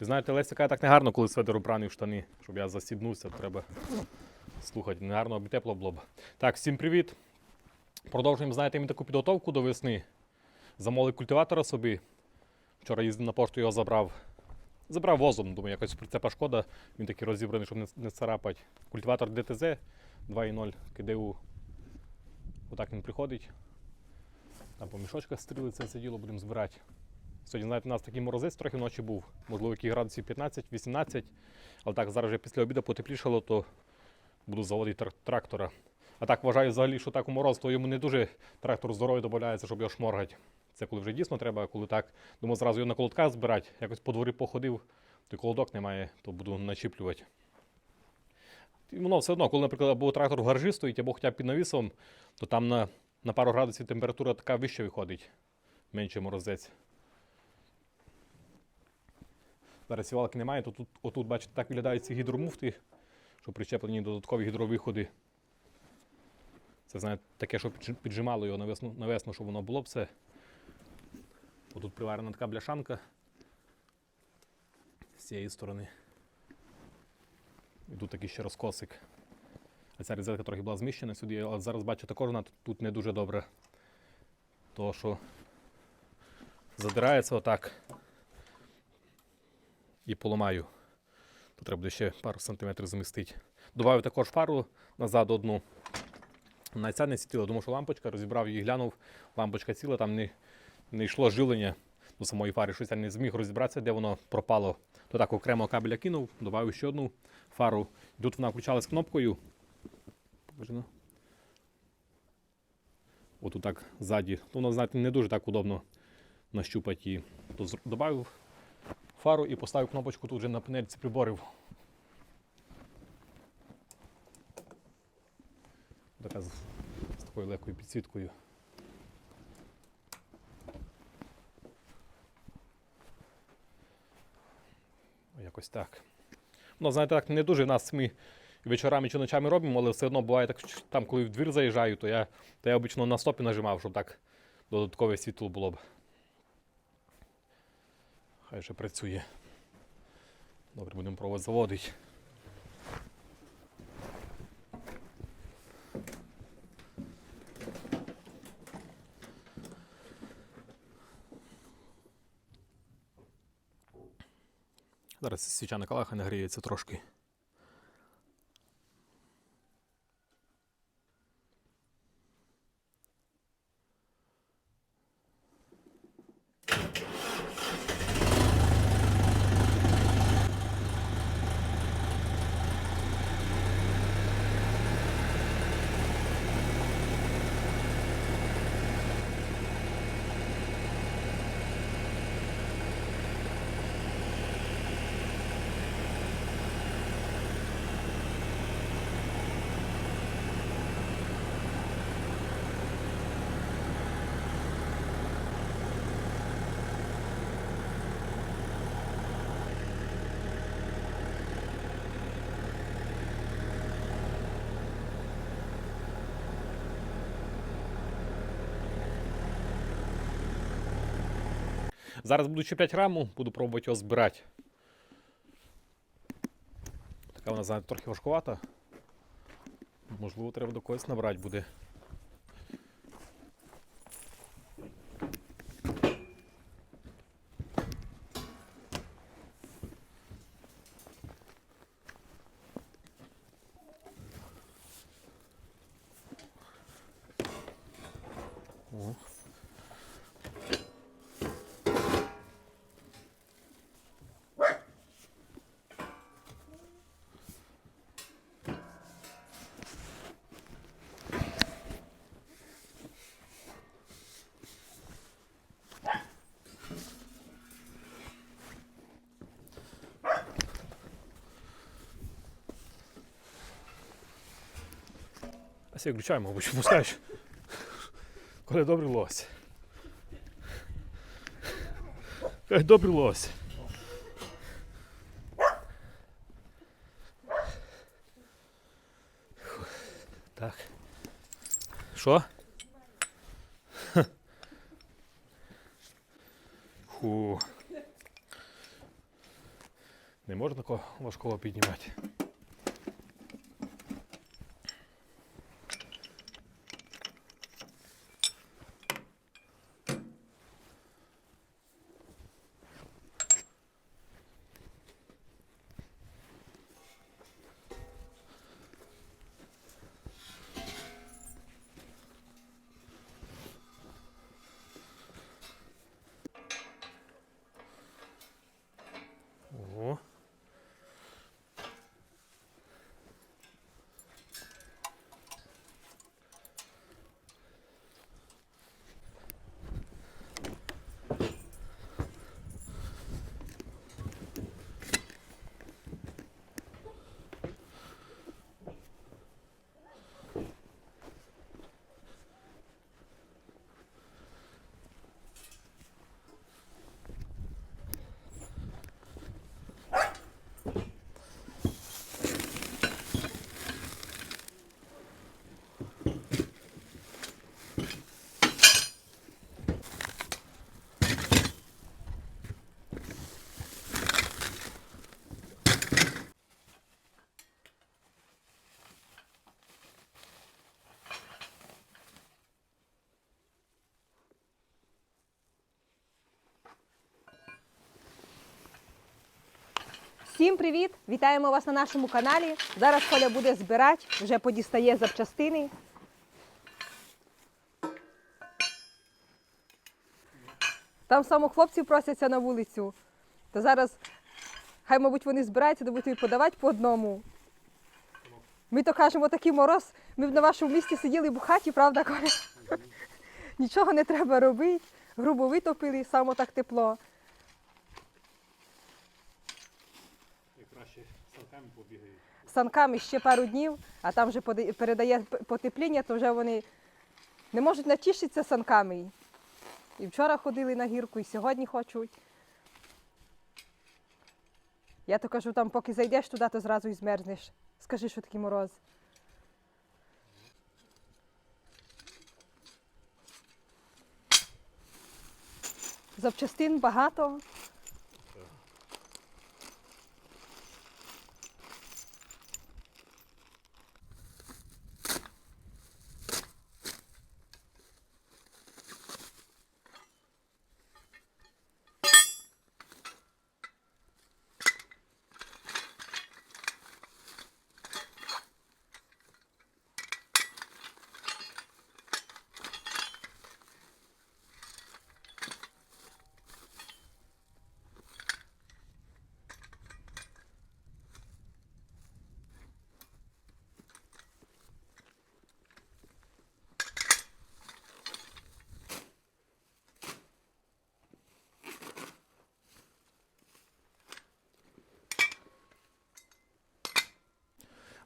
Ви знаєте, Леся каже, так негарно, коли сведер убраний в штани, щоб я застібнувся, треба слухати. Негарно, аби тепло було б. Так, всім привіт. Продовжуємо, знаєте, ми таку підготовку до весни. Замовили культиватора собі. Вчора їздив на пошту, його забрав. Забрав возом, думаю, якось прицепа шкода. Він такий розібраний, щоб не, не царапати. Культиватор ДТЗ 2.0 КДУ. Отак він приходить. Там по мішочках стрілиться це діло, будемо збирати. Сьогодні, знаєте, у нас такий морозець трохи вночі був. Можливо, яких градусів 15-18. Але так, зараз вже після обіду потеплішало, то буду заводити трактора. А так вважаю взагалі, що так у мороз, то йому не дуже трактор здоров'я додається, щоб його шморгати. Це коли вже дійсно треба, коли так. Думаю, зразу його на колодках збирати. Якось по дворі походив, то колодок немає, то буду начіплювати. І воно все одно, коли, наприклад, або трактор в гаражі стоїть, або хоча б під навісом, то там на, на пару градусів температура така вища виходить, менше морозець. Зараз сівалки немає, то тут, отут, бачите, так виглядають ці гідромуфти, що причеплені додаткові гідровиходи. Це, знаєте, таке, що піджимало його на весну, щоб воно було все. Отут приварена така бляшанка з цієї сторони. І тут такий ще розкосик. А ця розетка трохи була зміщена сюди, але зараз бачу також вона тут не дуже добре. То що задирається отак і поламаю. То треба буде ще пару сантиметрів змістити. Добавив також фару назад одну. На ця не світила, думав, що лампочка, розібрав її, глянув, лампочка ціла, там не, не йшло живлення до самої фари, щось я не зміг розібратися, де воно пропало. То так окремо кабеля кинув, додав ще одну фару. Тут вона включалась кнопкою. Покажи, ну. Отут так ззаді. То воно, знаєте, не дуже так удобно нащупати її. То додав фару і поставив кнопочку тут вже на панельці приборів. Така з, з такою легкою підсвіткою. Якось так. Ну, знаєте, так не дуже нас ми вечорами чи ночами робимо, але все одно буває так, що там, коли в двір заїжджаю, то я, то я обично на стопі нажимав, щоб так додаткове світло було б. Хай ще працює. Добре, будемо пробувати заводити. Зараз свіча на калаха нагріється трошки. Зараз буду чіпляти раму, буду пробувати його збирати. Така вона, знаєте, трохи важкувата. Можливо, треба до когось набрати буде. А сі включаємо, бо? Коли добрий лось. Добрий лось. Так. Що? Фу. Не можна такого важкого піднімати. Всім привіт! Вітаємо вас на нашому каналі. Зараз Коля буде збирати, вже подістає запчастини. Там само хлопці просяться на вулицю. То зараз, хай, мабуть, вони збираються, то будуть подавати по одному. Ми то кажемо такий мороз. Ми б на вашому місці сиділи б хаті, правда, Коля? Нічого не треба робити. Грубо витопили, само так тепло. Краще санками побігають. санками ще пару днів, а там вже передає потепління, то вже вони не можуть натішитися санками. І вчора ходили на гірку, і сьогодні хочуть. Я то кажу, там поки зайдеш туди, то зразу і змерзнеш. Скажи, що такий мороз. Запчастин багато.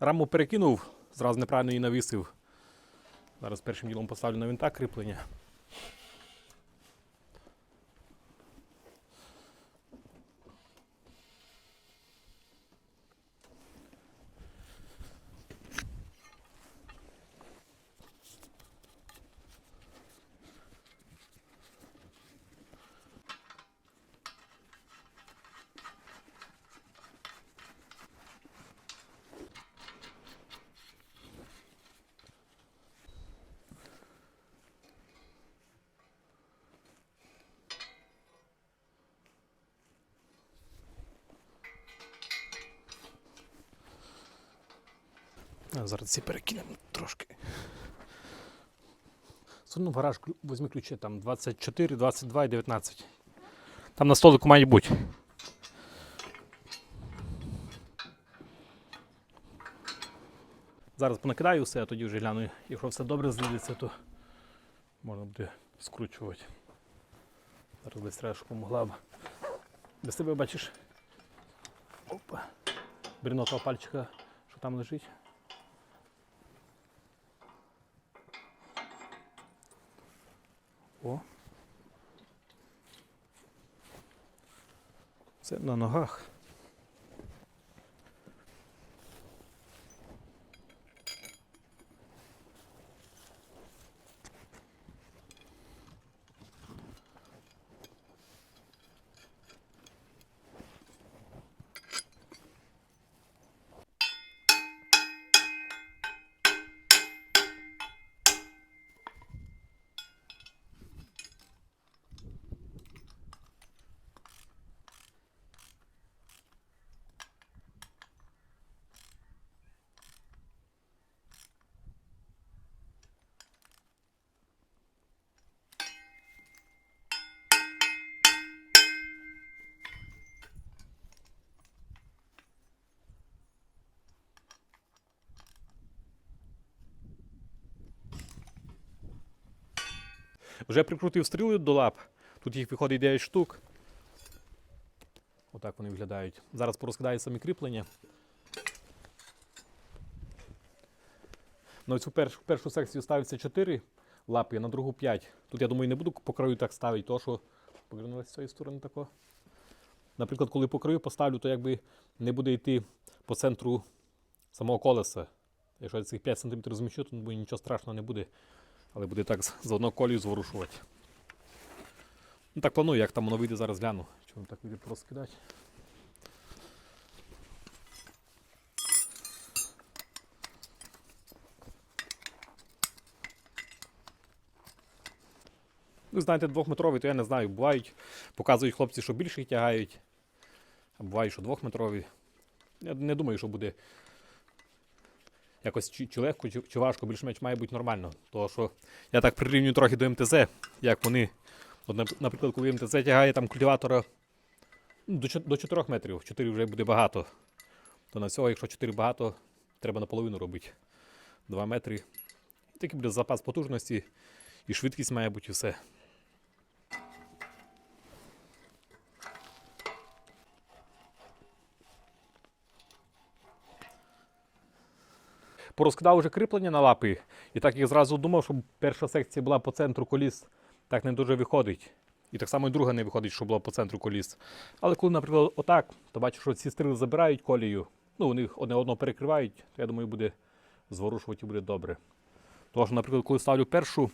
Раму перекинув, зразу неправильно її навісив. Зараз першим ділом поставлю на винта кріплення. Зараз ці перекинемо трошки. Сунув гараж, клю- візьми ключі, там 24, 22 і 19. Там на столику має бути. Зараз понакидаю все, а тоді вже гляну. Якщо все добре злідеться, то можна буде скручувати. Зараз десь треба, щоб помогла б. Без тебе бачиш. Опа. Бери того пальчика, що там лежить. О. Це на ногах. Вже прикрутив стріли до лап. Тут їх виходить 9 штук. Отак вони виглядають. Зараз порозкидаю самі кріплення. На цю першу, першу секцію ставиться 4 лапи, а на другу 5. Тут, я думаю, не буду по краю так ставити, тому що повернулася з цієї сторони тако. Наприклад, коли по краю поставлю, то якби не буде йти по центру самого колеса. Якщо я цих 5 см зміщу, то думаю, нічого страшного не буде. Але буде так з- одного колію зворушувати. Ну так планую, як там воно вийде, зараз гляну. Воно так вийде порозкидати. Ви знаєте, двохметрові, то я не знаю. Бувають, показують хлопці, що більше тягають. А буває, що двохметрові. Я не думаю, що буде якось чи, чи легко, чи, чи важко, більш-менш має бути нормально. Тому що я так прирівнюю трохи до МТЗ, як вони. От, наприклад, коли МТЗ тягає там культиватора ну, до, до 4 метрів, 4 вже буде багато. То на цього, якщо 4 багато, треба наполовину робити. 2 метри. Такий буде запас потужності і швидкість має бути і все. Порозкидав вже кріплення на лапи, і так я зразу думав, щоб перша секція була по центру коліс, так не дуже виходить. І так само і друга не виходить, щоб була по центру коліс. Але коли, наприклад, отак, то бачу, що ці стріли забирають колію, ну, вони одне одного перекривають, то я думаю, буде зворушувати і буде добре. Що, наприклад, коли ставлю першу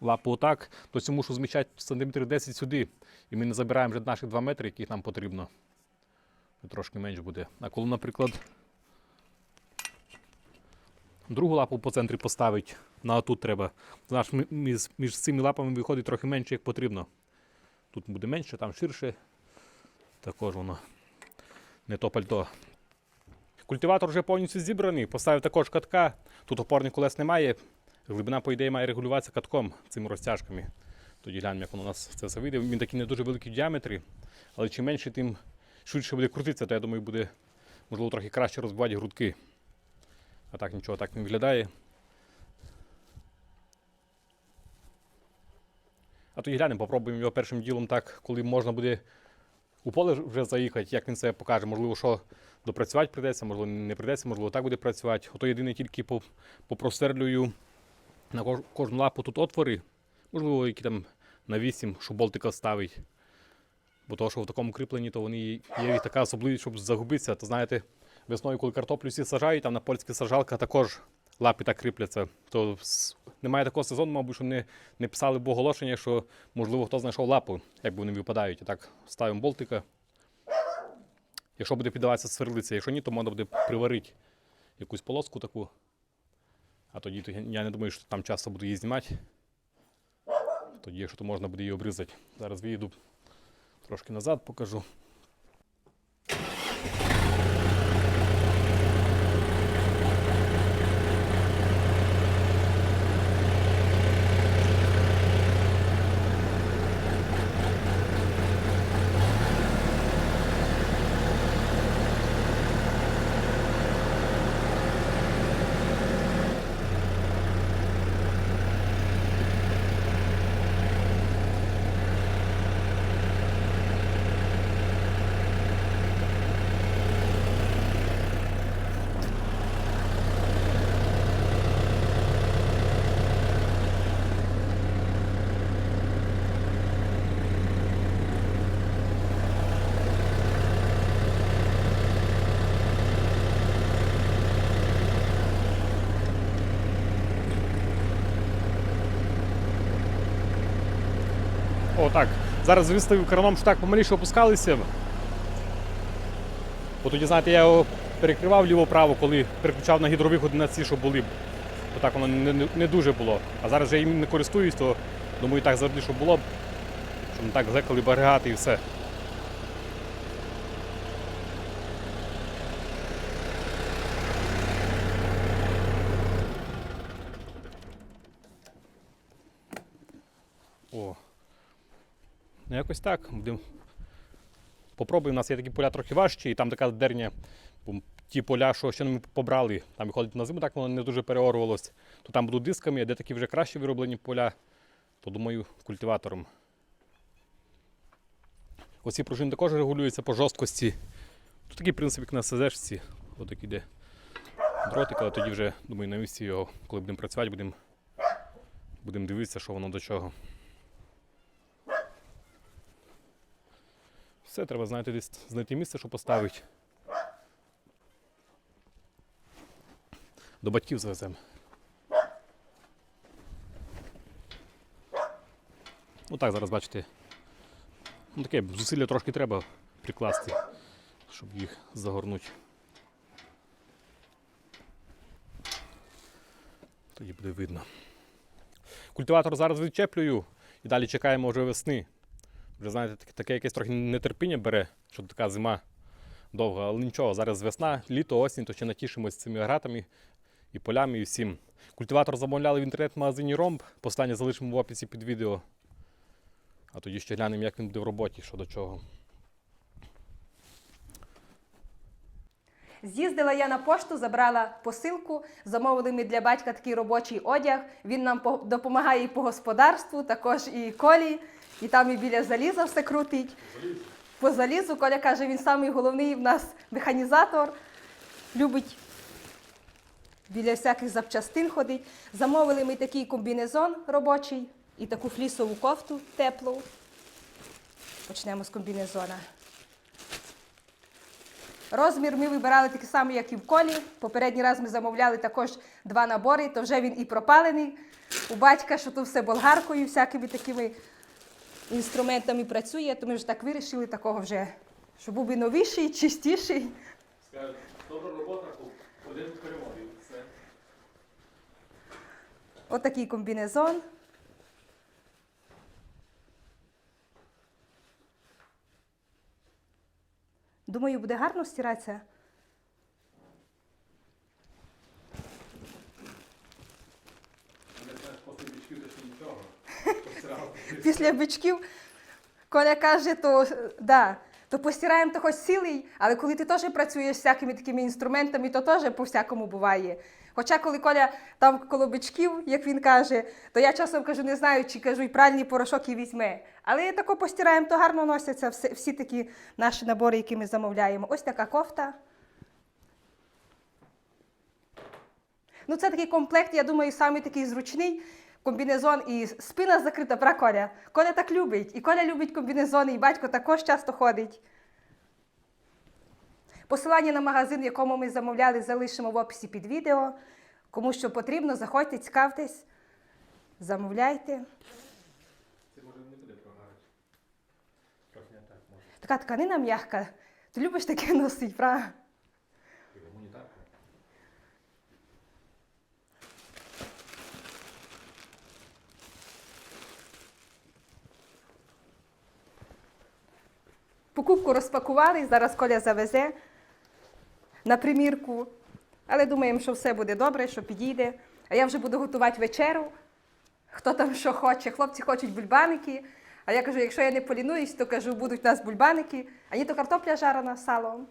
лапу отак, то цю мушу зміщати сантиметрів 10 сюди. І ми не забираємо вже наші 2 метри, яких нам потрібно. Трошки менш буде. А коли, наприклад, другу лапу по центрі поставити, на тут треба. Знаєш, між, між цими лапами виходить трохи менше, як потрібно. Тут буде менше, там ширше. Також воно не то пальто. Культиватор вже повністю зібраний, поставив також катка. Тут опорних колес немає. Глибина, по ідеї, має регулюватися катком цими розтяжками. Тоді глянемо, як воно у нас це все вийде. Він такий не дуже великий в діаметрі, але чим менше, тим швидше буде крутитися, то я думаю, буде можливо трохи краще розбивати грудки. А так нічого так не виглядає. А тоді глянемо, попробуємо його першим ділом так, коли можна буде у поле вже заїхати, як він це покаже. Можливо, що допрацювати прийдеться, можливо, не прийдеться, можливо, так буде працювати. Ото єдине тільки по- попросверлюю на кож- кожну лапу тут отвори. Можливо, які там на 8, щоб болтика ставить. Бо того, що в такому кріпленні, то вони є така особливість, щоб загубитися. То знаєте, весною, коли картоплю всі сажають, там на польських сажалках також лапи так кріпляться. То немає такого сезону, мабуть, що не, не писали б оголошення, що можливо хто знайшов лапу, якби вони випадають. І так ставимо болтика. Якщо буде піддаватися сверлиця, якщо ні, то можна буде приварити якусь полоску таку. А тоді то я не думаю, що там часто буду її знімати. Тоді, якщо то можна буде її обрізати. Зараз виїду трошки назад, покажу. О, так. Зараз виставив краном, що так помаліше опускалися. Бо тоді, знаєте, я його перекривав ліво-право, коли переключав на гідровиходи на ці, що були. Бо так воно не, не, не дуже було. А зараз я їм не користуюсь, то думаю, так завжди, щоб було. б, Щоб не так зекали б агрегати і все. Якось так. Будем... Попробуємо. У нас є такі поля трохи важчі, і там така дерня, ті поля, що ще ми побрали, там виходить на зиму, так воно не дуже переорувалось, то там будуть дисками, де такі вже краще вироблені поля, то думаю, культиватором. Оці пружини також регулюються по жорсткості. Тут такий принцип, як на СЗшці. Отак іде дротик, але тоді вже, думаю, на місці його, коли будемо працювати, будемо будем дивитися, що воно до чого. Все, треба знаєте, десь знайти місце, що поставити. До батьків завеземо. Ну так, зараз бачите. Ну таке зусилля трошки треба прикласти, щоб їх загорнути. Тоді буде видно. Культиватор зараз відчеплюю і далі чекаємо вже весни. Вже знаєте, таке, якесь трохи нетерпіння бере, що така зима довга, але нічого, зараз весна, літо, осінь, то ще натішимось цими гратами і полями, і всім. Культиватор замовляли в інтернет-магазині Ромб. Послання залишимо в описі під відео. А тоді ще глянемо, як він буде в роботі, що до чого. З'їздила я на пошту, забрала посилку, замовили ми для батька такий робочий одяг. Він нам допомагає і по господарству, також і колі, і там і біля заліза все крутить. По залізу Коля каже, він самий головний в нас механізатор, любить біля всяких запчастин ходить. Замовили ми такий комбінезон робочий і таку флісову кофту теплу. Почнемо з комбінезона. Розмір ми вибирали такий самий, як і в колі. Попередній раз ми замовляли також два набори, то вже він і пропалений. У батька, що тут все болгаркою, всякими такими інструментами працює, то ми вже так вирішили такого вже, щоб був і новіший, чистіший. Скажуть, добра робота, один перемоги. Отакий комбінезон. Думаю, буде гарно стиратися. Після бічків то ще нічого. Після бичків Коля каже, то да, то постираємо то хоч цілий, але коли ти теж працюєш з всякими такими інструментами, то теж по-всякому буває. Хоча коли Коля там коло бичків, як він каже, то я часом кажу, не знаю, чи кажу, і пральний порошок і візьме. Але тако постираємо, то гарно носяться всі, всі такі наші набори, які ми замовляємо. Ось така кофта. Ну, це такий комплект, я думаю, самий такий зручний. Комбінезон і спина закрита, пра Коля. Коля так любить. І Коля любить комбінезони, і батько також часто ходить. Посилання на магазин, в якому ми замовляли, залишимо в описі під відео. Кому що потрібно, заходьте, цікавтесь, замовляйте. Це може не буде прогарити. Так. Така тканина м'яка. Ти любиш таке носити, правда? Покупку розпакували, зараз Коля завезе на примірку. Але думаємо, що все буде добре, що підійде. А я вже буду готувати вечеру. Хто там що хоче. Хлопці хочуть бульбаники. А я кажу, якщо я не полінуюсь, то кажу, будуть у нас бульбаники. А ні, то картопля жарена з салом.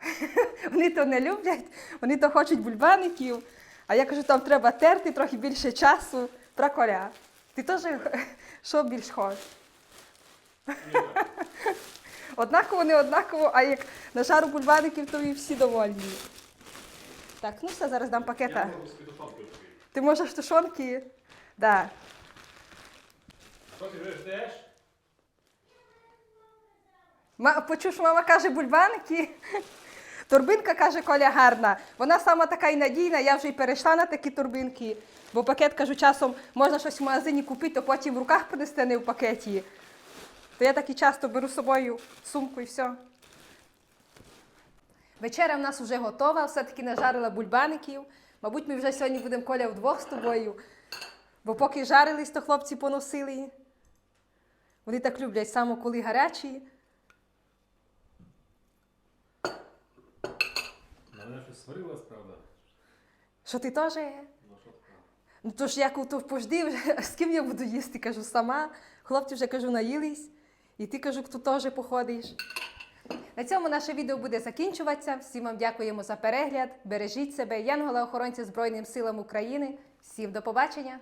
Вони то не люблять, вони то хочуть бульбаників. А я кажу, там треба терти трохи більше часу. Про Коля. Ти теж що більш хочеш? Однаково, не однаково, а як на жару бульбаників, то і всі довольні. Так, ну все, зараз дам пакета. можу. Ти можеш тушонки? Да. Що ти вже ждеш? Ма- Почув, що мама каже бульбаники. Торбинка каже, Коля гарна. Вона сама така і надійна, я вже й перейшла на такі торбинки. Бо пакет, кажу, часом можна щось в магазині купити, то потім в руках принести а не в пакеті. То я так і часто беру з собою сумку і все. Вечеря в нас вже готова, все-таки нажарила бульбаників. Мабуть, ми вже сьогодні будемо Коля вдвох з тобою. Бо поки жарились, то хлопці поносили. Вони так люблять саме коли гарячі. Мене щось сварилась, правда? Що ти теж? Ну що? Ну то ж як то пожди, вже, з ким я буду їсти? Кажу, сама. Хлопці вже кажу, наїлись. І ти кажу, хто теж походиш. На цьому наше відео буде закінчуватися. Всім вам дякуємо за перегляд. Бережіть себе, Янгола охоронці Збройним силам України. Всім до побачення!